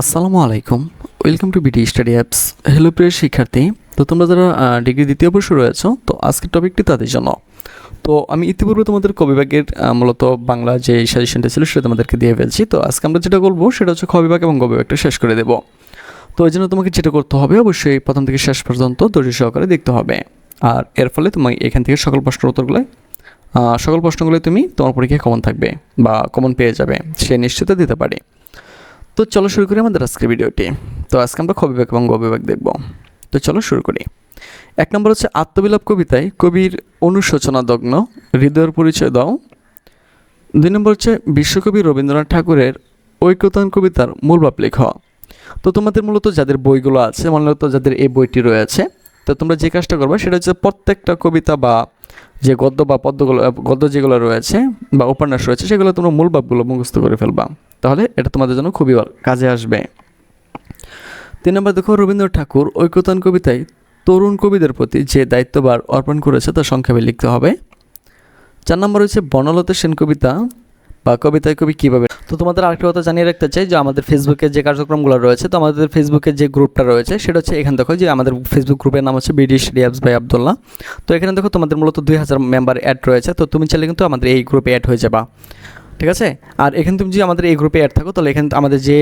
আসসালামু আলাইকুম। Welcome to BT study apps hello প্রিয় শিক্ষার্থী। তো তোমরা যারা ডিগ্রি দ্বিতীয় বর্ষ রয়েছ, তো আজকের টপিকটি তাদের জন্য। তো আমি ইতিপূর্বে তোমাদের কবিভাগের মূলত বাংলা যে সাজেশনটা ছিল, সেটা তোমাদেরকে দিয়ে ফেলছি। তো আজকে আমরা যেটা করব, সেটা হচ্ছে কবিভাগ এবং গবিভাগটা শেষ করে দেবো। তো এই জন্য তোমাকে যেটা করতে হবে, অবশ্যই প্রথম থেকে শেষ পর্যন্ত ধৈর্য সহকারে দেখতে হবে। আর এর ফলে তুমি এখান থেকে সকল প্রশ্নের উত্তরগুলো সকল প্রশ্নগুলো তুমি তোমার পরীক্ষায় কমন থাকবে বা কমন পেয়ে যাবে। সে নিশ্চিত দিতে পারি। তো চলো শুরু করি আমাদের আজকের ভিডিওটি। তো আজকে আমরা খবিভাগ এবং গবিভাগ দেখব। তো চলো শুরু করি। এক নম্বর হচ্ছে আত্মবিলাপ কবিতায় কবির অনুশোচনা দগ্ন, হৃদয়ের পরিচয় দাও। দুই নম্বর হচ্ছে বিশ্বকবি রবীন্দ্রনাথ ঠাকুরের ঐক্যতান কবিতার মূল বাপ লেখ। তো তোমাদের মূলত যাদের বইগুলো আছে, মূলত যাদের এই বইটি রয়েছে, তো তোমরা যে কাজটা করবে সেটা হচ্ছে প্রত্যেকটা কবিতা বা যে গদ্য বা পদ্যগুলো, গদ্য যেগুলো রয়েছে বা উপন্যাস রয়েছে, সেগুলো তোমরা মূল বাপগুলো মুখস্থ করে ফেলবা। তাহলে এটা তোমাদের জন্য খুবই কাজে আসবে। তিন নম্বর দেখো, রবীন্দ্রনাথ ঠাকুর ঐক্যতান কবিতায় তরুণ কবিদের প্রতি যে দায়িত্ববার অর্পণ করেছে তা সংক্ষেপে লিখতে হবে। চার নম্বর হচ্ছে বনলতা সেন কবিতা বা কবিতায় কবি কীভাবে তো তোমাদের আরেকটা কথা জানিয়ে রাখতে চাই যে আমাদের ফেসবুকে যে কার্যক্রমগুলো রয়েছে, তো আমাদের ফেসবুকে যে গ্রুপটা রয়েছে, সেটা হচ্ছে এখানে দেখো যে আমাদের ফেসবুক গ্রুপের নাম হচ্ছে বিডি রিয়াবস ভাই আবদুল্লাহ। তো এখানে দেখো তোমাদের মূলত দুই হাজার মেম্বার অ্যাড রয়েছে, তো তুমি চাইলে কিন্তু আমাদের এই গ্রুপে অ্যাড হয়ে যাবা। ঠিক আছে? আর এখানে তুমি যদি আমাদের এই গ্রুপে অ্যাড থাকো, তাহলে এখানে আমাদের যে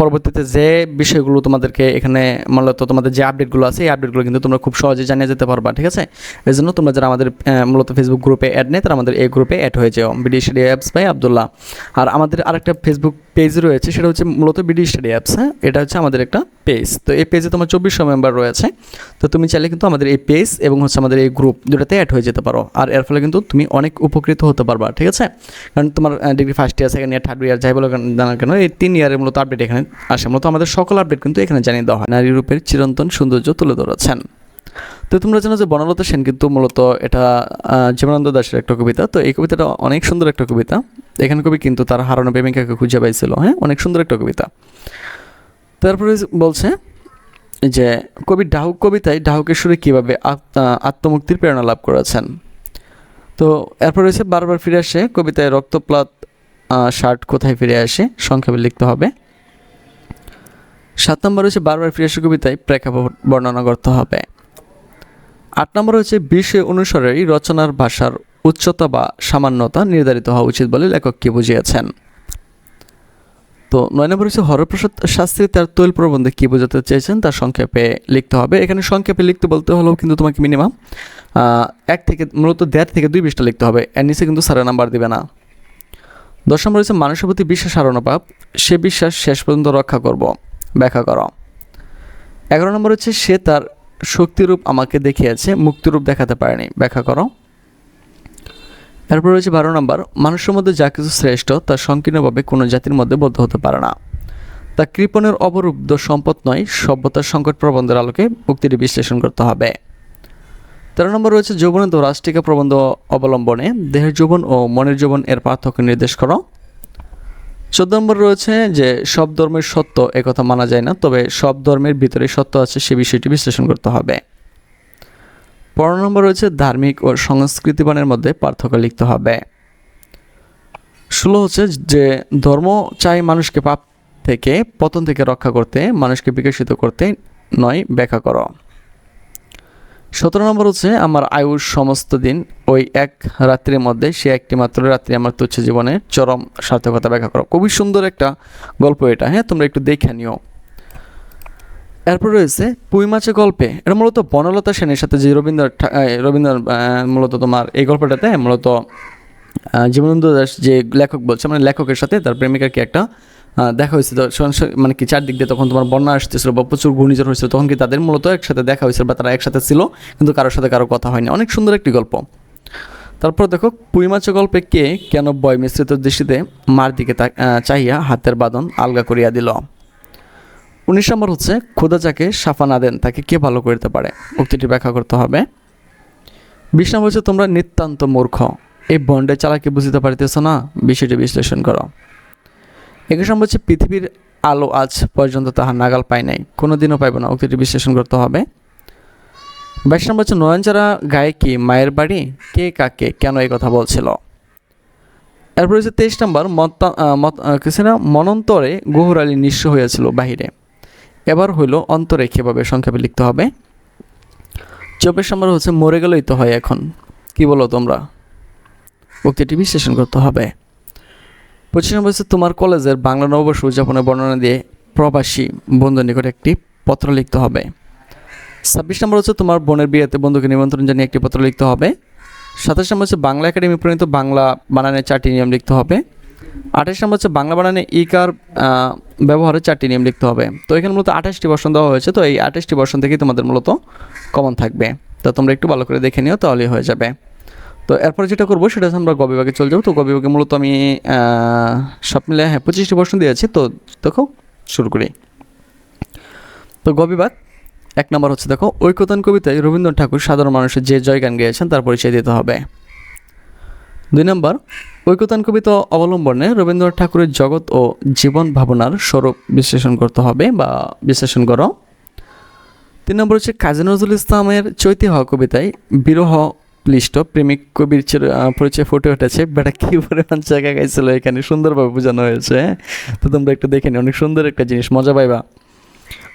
পরবর্তীতে যে বিষয়গুলো তোমাদেরকে এখানে মূলত তোমাদের যে আপডেটগুলো আছে, এই আপডেটগুলো কিন্তু তোমরা খুব সহজে জানিয়ে যেতে পারবা, ঠিক আছে? এই জন্য তোমরা যারা আমাদের মূলত ফেসবুক গ্রুপে অ্যাড নেই, তারা আমাদের এই গ্রুপে অ্যাড হয়ে যাও। বিডি স্টাডি অ্যাপস ভাই আবদুল্লাহ আর আমাদের আরেকটা ফেসবুক পেজ রয়েছে, সেটা হচ্ছে মূলত বিডি স্টাডি অ্যাপস হ্যাঁ? এটা হচ্ছে আমাদের একটা পেজ তো এই পেজে তোমার চব্বিশশো মেম্বার রয়েছে। তো তুমি চাইলে কিন্তু আমাদের এই পেজ এবং হচ্ছে আমাদের এই গ্রুপ দুটাতে অ্যাড হয়ে যেতে পারো। আর এর ফলে কিন্তু তুমি অনেক উপকৃত হতে পারবা, ঠিক আছে? কারণ তোমার degree first year second year third year যাই বলো কেন- জানা কেন, এই তিন ইয়ারের মূলত আপডেট এখানে আসে। মূলত আমাদের সকল আপডেট কিন্তু এখানে জানিয়ে দেওয়া হয়। নারী রূপের চিরন্তন সৌন্দর্য তুলে ধরেছেন। তো তোমরা জানো যে বনলতা সেন কিন্তু মূলত এটা জীবনানন্দ দাসের একটা কবিতা। তো এই কবিতাটা অনেক সুন্দর একটা কবিতা। এখানে কবি কিন্তু তার হারানো প্রেমিকাকে খুঁজে পাইছিল হ্যাঁ? অনেক সুন্দর একটা কবিতা। তারপরে বলছে যে, কবি ডাহুক কবিতায় ডাহুকের সুরে কীভাবে আত্মমুক্তির প্রেরণা লাভ করেছেন? তো এরপর রয়েছে বারবার ফিরে আসে কবিতায় রক্তপ্লাত শার্ট কোথায় ফিরে আসে? সংক্ষেপে লিখতে হবে। সাত নম্বর হচ্ছে বারবার ফিরে আসে কবিতায় প্রেক্ষাপট বর্ণনা করতে হবে। আট নম্বর হচ্ছে বিষয় অনুসারেই রচনার ভাষার উচ্চতা বা সামান্যতা নির্ধারিত হওয়া উচিত বলে লেখক কি বুঝিয়েছেন? তো নয় নম্বর হচ্ছে হরপ্রসাদ শাস্ত্রী তার তৈল প্রবন্ধে কী বোঝাতে চেয়েছেন তার সংক্ষেপে লিখতে হবে। এখানে সংক্ষেপে লিখতে বলতে হলেও কিন্তু তোমাকে মিনিমাম এক থেকে মূলত দেড় থেকে দুই পৃষ্ঠা লিখতে হবে। এর নিচে কিন্তু সারা নাম্বার দিবে না। দশ নম্বর হচ্ছে মানুষের প্রতি বিশ্বাস হারানো পাপ সে বিশ্বাস শেষ পর্যন্ত রক্ষা করব, ব্যাখ্যা করো। এগারো নম্বর হচ্ছে সে তার শক্তিরূপ আমাকে দেখিয়েছে, মুক্তিরূপ দেখাতে পারেনি, ব্যাখ্যা করো। এরপর রয়েছে বারো নম্বর, মানুষের মধ্যে যা কিছু শ্রেষ্ঠ, তা সংকীর্ণভাবে কোনো জাতির মধ্যে বদ্ধ হতে পারে না। তা কৃপণের অবরুদ্ধ সম্পদ নয়, সভ্যতার সংকট প্রবন্ধের আলোকে মুক্তিটি বিশ্লেষণ করতে হবে। তেরো নম্বর রয়েছে যৌবনের রাষ্ট্রিকা প্রবন্ধ অবলম্বনে, দেহের যৌবন ও মনের যৌবন এর পার্থক্য নির্দেশ করো। চোদ্দ নম্বর রয়েছে যে সব ধর্মের সত্য একথা মানা যায় না, তবে সব ধর্মের ভিতরে সত্য আছে সে বিষয়টি বিশ্লেষণ করতে হবে। পনেরো নম্বর রয়েছে ধার্মিক ও সংস্কৃতিবানের মধ্যে পার্থক্য লিখতে হবে। ষোলো হচ্ছে যে ধর্ম চাই মানুষকে পাপ থেকে, পতন থেকে রক্ষা করতে, মানুষকে বিকশিত করতে নয়, ব্যাখ্যা করো। সতেরো নম্বর হচ্ছে আমার আয়ুর সমস্ত দিন, ওই এক রাত্রির মধ্যে সে একটি মাত্র রাত্রি আমার তুচ্ছ জীবনের চরম সার্থকতা ব্যাখ্যা করো। খুবই সুন্দর একটা গল্প এটা। হ্যাঁ তোমরা একটু দেখে নিও। এরপর রয়েছে পুঁই মাছের গল্পে। এটা মূলত বনলতা সেনের সাথে যে রবীন্দ্র রবীন্দ্র মূলত তোমার এই গল্পটাতে মূলত আহ, জীবনানন্দ দাস যে লেখক বলছে মানে লেখকের সাথে তার প্রেমিকার কি একটা দেখা হয়েছিল মানে কি চারদিক দিয়ে তখন তোমার বন্যা আসতেছিল বা প্রচুর ঘূর্ণিঝড় হয়েছিল তখন কি তাদের মূলত একসাথে দেখা হয়েছিল বা তারা একসাথে ছিল কিন্তু কারোর সাথে কারও কথা হয়নি। অনেক সুন্দর একটি গল্প। তারপর দেখো পুঁই মাছের গল্পে কে কেন বয় মিশ্রিত দৃষ্টিতে মার দিকে চাহিয়া হাতের বাঁধন আলগা করিয়া দিল। উনিশ নম্বর হচ্ছে ক্ষুদা যাকে সাফা না দেন, তাকে কে ভালো করতে পারে? উক্তিটি ব্যাখ্যা করতে হবে। বিশ নম্বর হচ্ছে, তোমরা নিতান্ত মূর্খ। এই বন্ডে চালাকে বুঝতে পারিতেছ না? বিষয়টি বিশ্লেষণ করো। একুশ নম্বর হচ্ছে, পৃথিবীর আলো আজ পর্যন্ত তাহার নাগাল পায় নাই। কোনো দিনও পাইব না। উক্তিটি বিশ্লেষণ করতে হবে। বাইশ নম্বর হচ্ছে, নয়নচারা গায়ে কি মায়ের বাড়ি? কে কাকে কেন এই কথা বলছিল? এরপর হচ্ছে, তেইশ নম্বর মত কিছু না মনন্তরে গহুর নিঃস্ব হইয়াছিল বাহিরে। এবার হইল অন্তরে কীভাবে সংক্ষেপে লিখতে হবে। চব্বিশ নম্বর হচ্ছে মরে গেলেই তো হয় এখন। কি বলো তোমরা? উক্তিটি বিশ্লেষণ করতে হবে। পঁচিশ নম্বর হচ্ছে তোমার কলেজের বাংলা নববর্ষ উদযাপনের বর্ণনা দিয়ে প্রবাসী বন্ধুর নিকট একটি পত্র লিখতে হবে। ছাব্বিশ নম্বর হচ্ছে তোমার বোনের বিয়েতে বন্ধুকে নিমন্ত্রণ জানিয়ে একটি পত্র লিখতে হবে। সাতাশ নম্বর হচ্ছে বাংলা একাডেমি প্রণীত বাংলা বানানের চারটি নিয়ম লিখতে হবে। আঠাশ নম্বর হচ্ছে বাংলা বানানে ইকার ব্যবহারের চারটি নিয়ম লিখতে হবে। তো এখানে মূলত আঠাশটি বর্ষণ দেওয়া হয়েছে, তো এই আঠাশটি বর্ষণ থেকেই তোমাদের মূলত কমন থাকবে। তো তোমরা একটু ভালো করে দেখে নিও, তাহলেই হয়ে যাবে। তো এরপরে যেটা করব সেটা হচ্ছে আমরা গ বিভাগে চলে যাব। তো গ বিভাগে মূলত আমি সব মিলে হ্যাঁ পঁচিশটি বর্ষণ দিয়েছি, তো দেখো, শুরু করি। তো গ এক নম্বর হচ্ছে দেখো ঐকতান কবিতায় রবীন্দ্রনাথ ঠাকুর সাধারণ মানুষের যে জয় গান গেয়েছেন, তার পরিচয় দিতে হবে। দুই নম্বর ঐকতান কবিতা অবলম্বনে রবীন্দ্রনাথ ঠাকুরের জগৎ ও জীবন ভাবনার স্বরূপ বিশ্লেষণ করতে হবে বা বিশ্লেষণ করো। তিন নম্বর হচ্ছে কাজী নজরুল ইসলামের চৈতি হওয়া কবিতায় বিরহ প্লিষ্ট প্রেমিক কবির পরিচয় ফুটে উঠেছে। বেটা কী পরিমাণ জায়গা গাইছিল এখানে? সুন্দরভাবে বোঝানো হয়েছে। হ্যাঁ? তো তোমরা একটু দেখে অনেক সুন্দর একটা জিনিস, মজা পাইবা।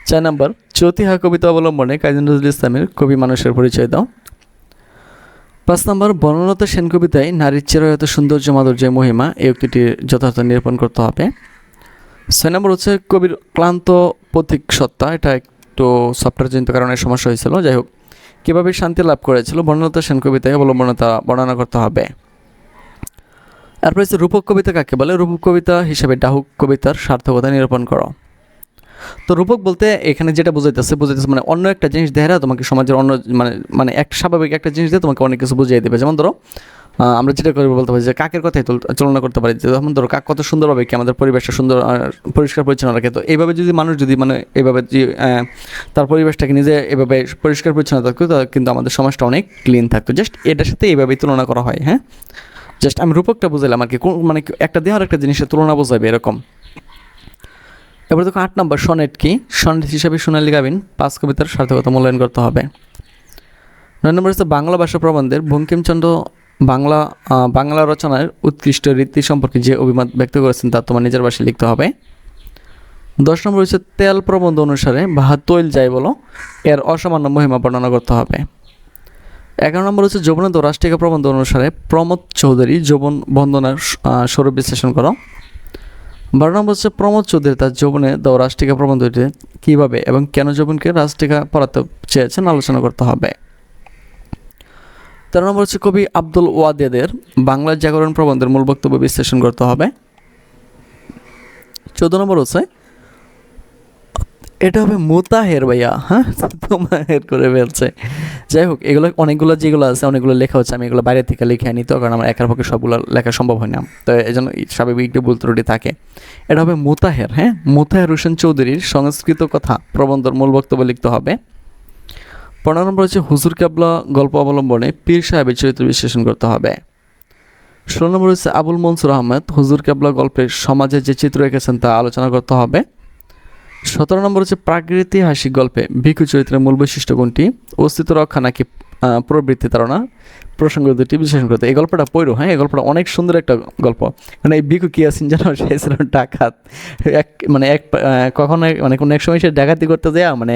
চার নম্বর চৌতিহা কবিতা অবলম্বনে কাজী নজরুল ইসলামের কবি মানুষের পরিচয় দাও। পাঁচ নম্বর বর্ণলতা সেন কবিতায় নারীর চিরায়ত সৌন্দর্য, মাধুর্যের মহিমা, এই উক্তিটির যথার্থ নিরূপণ করতে হবে। ছয় নম্বর হচ্ছে, কবির ক্লান্ত প্রতীক সত্তা, এটা একটু সফটওয়্যারজনিত কারণে সমস্যা হয়েছিল। যাই হোক, কীভাবে শান্তি লাভ করেছিল? বর্ণলতা সেন কবিতায় অবলম্বনতা বর্ণনা করতে হবে। তারপরে হচ্ছে, রূপক কবিতা কাকে বলে? রূপক কবিতা হিসেবে ডাহুক কবিতার সার্থকতা নিরূপণ করো। তো রূপক বলতে এখানে যেটা বোঝাইতেছে বোঝাইতেছে মানে অন্য একটা জিনিস দেহেরা তোমাকে সমাজের অন্য মানে মানে এক স্বাভাবিক একটা জিনিস দিয়ে তোমাকে অনেক কিছু বুঝিয়ে দেবে। যেমন ধরো আমরা যেটা করে বলতে পারি যে কাকের কথাই তুলনা করতে পারি। যে যেমন ধরো, কাক কত সুন্দরভাবে কি, আমাদের পরিবেশটা সুন্দর পরিষ্কার পরিচ্ছন্ন রাখে। তো এইভাবে যদি মানুষ যদি মানে এইভাবে যে তার পরিবেশটাকে নিজে এভাবে পরিষ্কার পরিচ্ছন্ন থাকতো তাহলে কিন্তু আমাদের সমাজটা অনেক ক্লিন থাকতো। জাস্ট এটার সাথে এইভাবেই তুলনা করা হয় হ্যাঁ? জাস্ট আমি রূপকটা বুঝাইলাম আর কি মানে একটা দেহ আর একটা জিনিসের তুলনা বোঝাবে এরকম। এবার দেখো আট নম্বর, সনেট কি? সনেট হিসাবে সোনালী গাবিন, পাঁচ কবিতার সার্থকতা মূল্যায়ন করতে হবে। নয় নম্বর হচ্ছে বাংলা ভাষা প্রবন্ধের বঙ্কিমচন্দ্র বাংলা বাংলা রচনার উৎকৃষ্ট রীতি সম্পর্কে যে অভিমত ব্যক্ত করেছেন তা তোমার নিজের ভাষায় লিখতে হবে। দশ নম্বর হচ্ছে তেল প্রবন্ধ অনুসারে বা তৈল যাই বলো, এর অসামান্য মহিমা বর্ণনা করতে হবে। এগারো নম্বর হচ্ছে যৌবনান্ত রাষ্ট্রীয় প্রবন্ধ অনুসারে প্রমোদ চৌধুরী যৌবন বন্দনার স্বরূপ বিশ্লেষণ করো। বারো নম্বর হচ্ছে প্রমোদ চৌধুরী, তার যৌবনে দেওয়া রাষ্ট্রিকা প্রবন্ধটি কীভাবে এবং কেন যৌবনকে রাষ্ট্রিকা পড়াতে চেয়েছেন আলোচনা করতে হবে। তেরো নম্বর হচ্ছে কবি আব্দুল ওয়াদেদের বাংলা জাগরণ প্রবন্ধের মূল বক্তব্য বিশ্লেষণ করতে হবে। চোদ্দ নম্বর হচ্ছে এটা হবে মোতাহের ভাইয়া হ্যাঁ? তোমাহের করে ফেলছে। যাই হোক, এগুলো অনেকগুলো যেগুলো আছে, অনেকগুলো লেখা হচ্ছে, আমি এগুলো বাইরে থেকে লিখে আনি তো, কারণ আমার একার পক্ষে সবগুলো লেখা সম্ভব হয় না। তো এই জন্য স্বাভাবিক একটু ভুল ত্রুটি থাকে। এটা হবে মোতাহের হ্যাঁ? মোতাহের হোসেন চৌধুরীর সংস্কৃত কথা, প্রবন্ধর মূল বক্তব্য লিখতে হবে। পনেরো নম্বর হচ্ছে হুজুর কাবলা গল্প অবলম্বনে পীর সাহেবের চরিত্র বিশ্লেষণ করতে হবে। ষোলো নম্বর হচ্ছে আবুল মনসুর আহমেদ, হুজুর কাবলা গল্পের সমাজে যে চিত্র এঁকেছেন তা আলোচনা করতে হবে। সতেরো নম্বর হচ্ছে প্রাগৈতিহাসিক গল্পে ভিক্ষু চরিত্রের মূল বৈশিষ্ট্য কোনটি? অস্তিত্ব রক্ষা নাকি প্রবৃত্তি তারা প্রসঙ্গ দুটি বিশ্লেষণ করতে। এই গল্পটা পড়ো হ্যাঁ? এই গল্পটা অনেক সুন্দর একটা গল্প। মানে এই ভিক্ষু কি আছেন জানো সে ছিল ডাকাত। এক মানে এক কখনো মানে কোনো এক সময় সে ডাকাতি করতে যায় মানে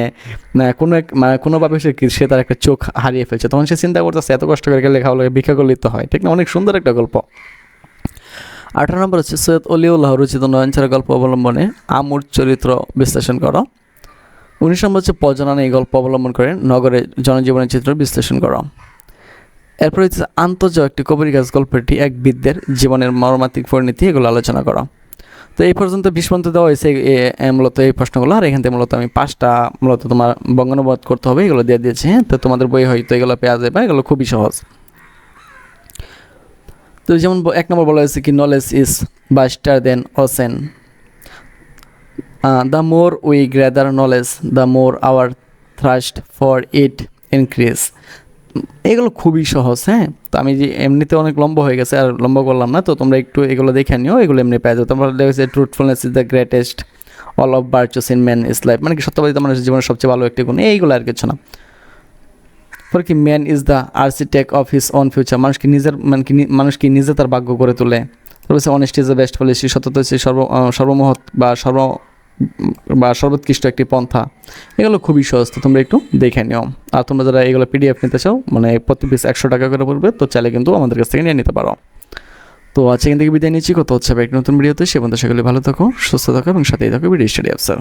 কোনো এক মানে কোনোভাবে সে সে তার একটা চোখ হারিয়ে ফেলছে। তখন সে চিন্তা করতেছে, এত কষ্ট করে লেখা হলো ভিক্ষা করলেই তো হয়। ঠিক না? অনেক সুন্দর একটা গল্প। আঠারো নম্বর হচ্ছে সৈয়দ অলিউল্লাহ রচিত নয়নছাড়া গল্প অবলম্বনে আমুর চরিত্র বিশ্লেষণ করো। উনিশ নম্বর হচ্ছে প্রজনন এই গল্প অবলম্বন করে নগরে জনজীবনের চিত্র বিশ্লেষণ করো। এরপর হচ্ছে আন্তর্জ একটি কবরী গাছ গল্পটি এক বিদ্যের জীবনের মর্মাত্মিক পরিণতি এগুলো আলোচনা করো। তো এই পর্যন্ত পর্যন্ত দেওয়া হয়েছে মূলত এই প্রশ্নগুলো। আর এখান থেকে মূলত আমি পাঁচটা মূলত তোমার বঙ্গানুবাদ করতে হবে, এগুলো দিয়ে দিয়েছি হ্যাঁ? তো তোমাদের বই হয়তো এগুলো পেয়ে যাবে, এগুলো খুবই সহজ। তো যেমন এক নম্বর বলা হয়েছে কি knowledge is vaster then ocean the more we gather knowledge the more our thrust for it increase এগুলো খুবই সহজ হ্যাঁ? তো আমি যে এমনিতে অনেক লম্বা হয়ে গেছে, আর লম্বা করলাম না, তো তোমরা একটু এগুলো দেখে নিও, এগুলো এমনি পেয়ে যাও। তোমরা দেখেছে truthfulness is the greatest all of বার্চুস in man is life মানে কি সত্যবাদিতা মানুষের জীবনের সবচেয়ে ভালো একটি গুণ, এইগুলো আর কিছু না। পরে কি man is the architect of his own future মানুষকে নিজের মানে কি নি- মানুষ কি নিজে তার ভাগ্য করে তোলে। রয়েছে honest is the best policy সততা হচ্ছে সর্ব সর্বমহৎ বা সর্ব, বা সর্বোৎকৃষ্ট একটি পন্থা। এগুলো খুবই সহজ, তো তোমরা একটু দেখে নিও। আর তোমরা যারা এগুলো পিডিএফ নিতে চাও মানে প্রতি পিস একশো টাকা করে পড়বে, তো চাইলে কিন্তু আমাদের কাছ থেকে নিয়ে নিতে পারো। তো আজকে এখান থেকে বিদায় নিচ্ছি কত হচ্ছে একটি নতুন ভিডিওতে সে পর্যন্ত সকলে ভালো থাকো, সুস্থ থাকো এবং সাথেই থাকো ভিডিও স্টাডি অ্যাপসার